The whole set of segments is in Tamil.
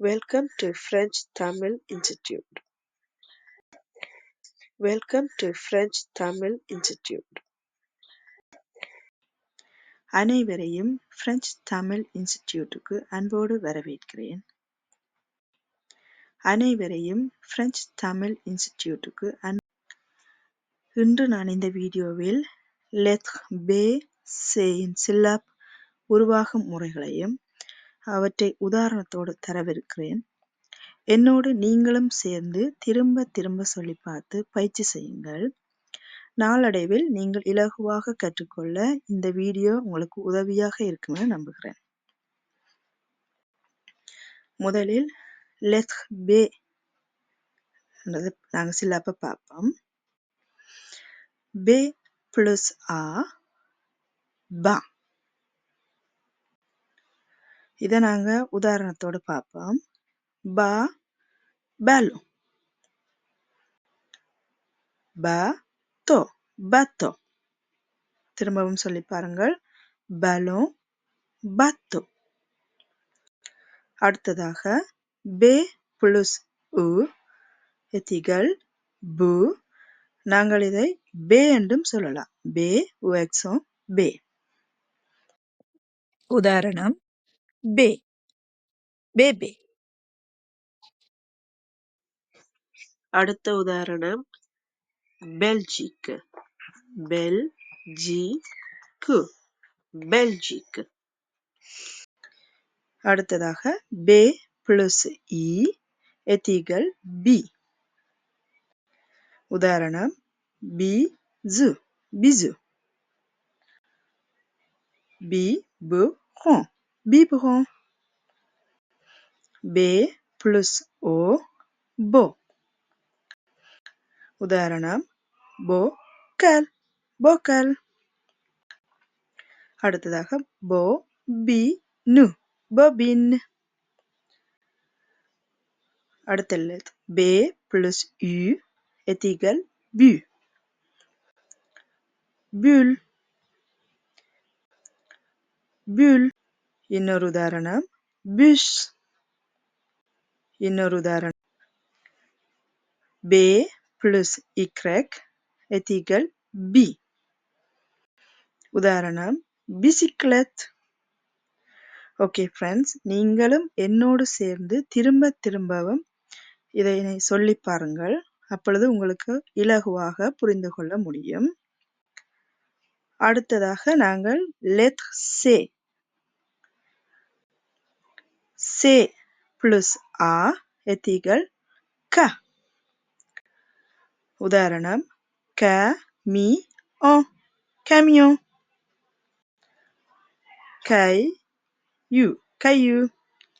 Welcome to French Tamil Institute. Welcome to French Tamil Institute. அனைவரையும் பிரெஞ்சு தமிழ் இன்ஸ்டிடியூட்டுக்கு அன்போடு வரவேற்கிறேன் அனைவரையும் பிரெஞ்சு தமிழ் இன்ஸ்டிடியூட்டுக்கு அன் இன்று நான் இந்த வீடியோவில் லெத் பே சேயின் சில்லாப் உருவாகும் முறைகளையும் அவற்றை உதாரணத்தோடு தரவிருக்கிறேன். என்னோடு நீங்களும் சேர்ந்து திரும்ப திரும்ப சொல்லி பார்த்து பயிற்சி செய்யுங்கள். நாளடைவில் நீங்கள் இலகுவாக கற்றுக்கொள்ள இந்த வீடியோ உங்களுக்கு உதவியாக இருக்கும் என நம்புகிறேன். முதலில் லெத் பே நாங்கள் சிலப்ப பார்ப்போம். பே பிளஸ் ஆ பா இதை நாங்க உதாரணத்தோடு பார்ப்போம் பா ப தொ பத்தோ. திரும்பவும் சொல்லி பாருங்கள். ballon பத்து. அடுத்ததாக பே பிளஸ் உ எத்திகள் பு. நாங்கள் இதை பே என்றும் சொல்லலாம். பே உஎக்ஸோம் பே. உதாரணம் பே பேபே அடுத்த உதாரணம். பெல்ஜிக் பெல் ஜி கு பெல்ஜிக் அடுத்ததாக பே பிளஸ் இ எத்திகள் பி உதாரணம் பி ஜு பிசு பி பு biberon. B plus O bo உதாரணம் போக்கல் போக்கல் அடுத்ததாக போ பி நு பொபின் அடுத்த பே பிளஸ் யு எத்திகள் பு புல் புல் இன்னொரு உதாரணம் பிஷ் இன்னொரு உதாரணம் பே பிளஸ் இக்ரெக் எத்திகல் பி உதாரணம் பிசிக்லெத் ஓகே ஃப்ரெண்ட்ஸ் நீங்களும் என்னோடு சேர்ந்து திரும்ப திரும்பவும் இதை சொல்லி பாருங்கள். அப்பொழுது உங்களுக்கு இலகுவாக புரிந்து கொள்ள முடியும். அடுத்ததாக நாங்கள் லெத் சே சே plus ஆ எத்திகள் க உதாரணம் க மீ ஓ camion கை யு கையு.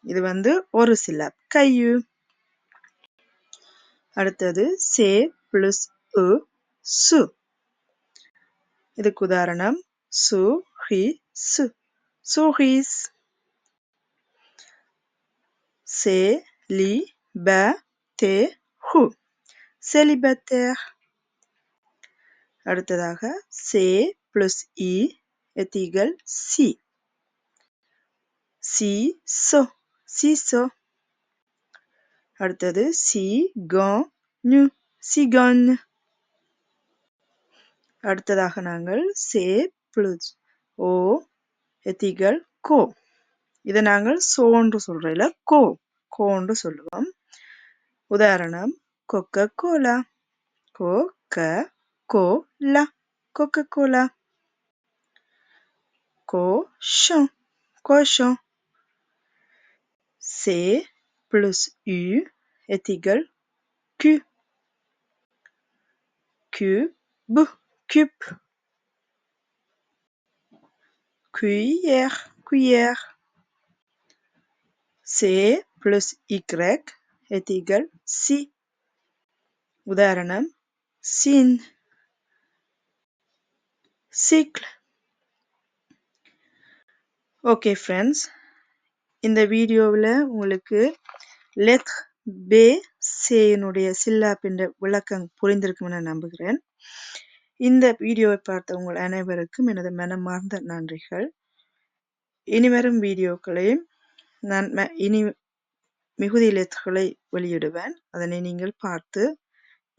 இது வந்து ஒரு சிலப் கையு. அடுத்தது சே பிளஸ் உ சு. இதுக்கு உதாரணம் சு ஹி சு. சுஹீஸ் சே லி ப தே ஹு செலிபத்தேர் அடுத்ததாக சே பிளஸ் இ எத்திகள் சி. சி சோ சிசோ. அடுத்தது சி கன் சி சிகன். அடுத்ததாக நாங்கள் சே பிளஸ் ஓ எத்திகள் கோ. இதை நாங்கள் சோன்று சொல்கிறோம் இல்லை கோ. கோன்று சொல்லுவோம் உதாரணம் coca cola coca cola coca cola cochon cochon C plus U est égal Q cube cube cuillère cuillère C plus Y est égal si. உதாரணம் sin cycle ஓகே ஃப்ரெண்ட்ஸ் இந்த வீடியோவில் உங்களுக்கு லெத் பே சேனுடைய சில்லாப்பின் விளக்கம் புரிந்திருக்கும் என நம்புகிறேன். இந்த வீடியோவை பார்த்த உங்கள் அனைவருக்கும் எனது மனமார்ந்த நன்றிகள். இனிவரும் வீடியோக்களையும் நான் இனி மிகுதி எழுத்துக்களை வெளியிடுவேன். அதனை நீங்கள் பார்த்து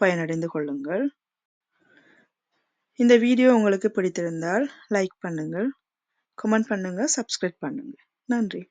பயனடைந்து கொள்ளுங்கள். இந்த வீடியோ உங்களுக்கு பிடித்திருந்தால் லைக் பண்ணுங்கள். கமெண்ட் பண்ணுங்கள் சப்ஸ்கிரைப் பண்ணுங்கள். நன்றி.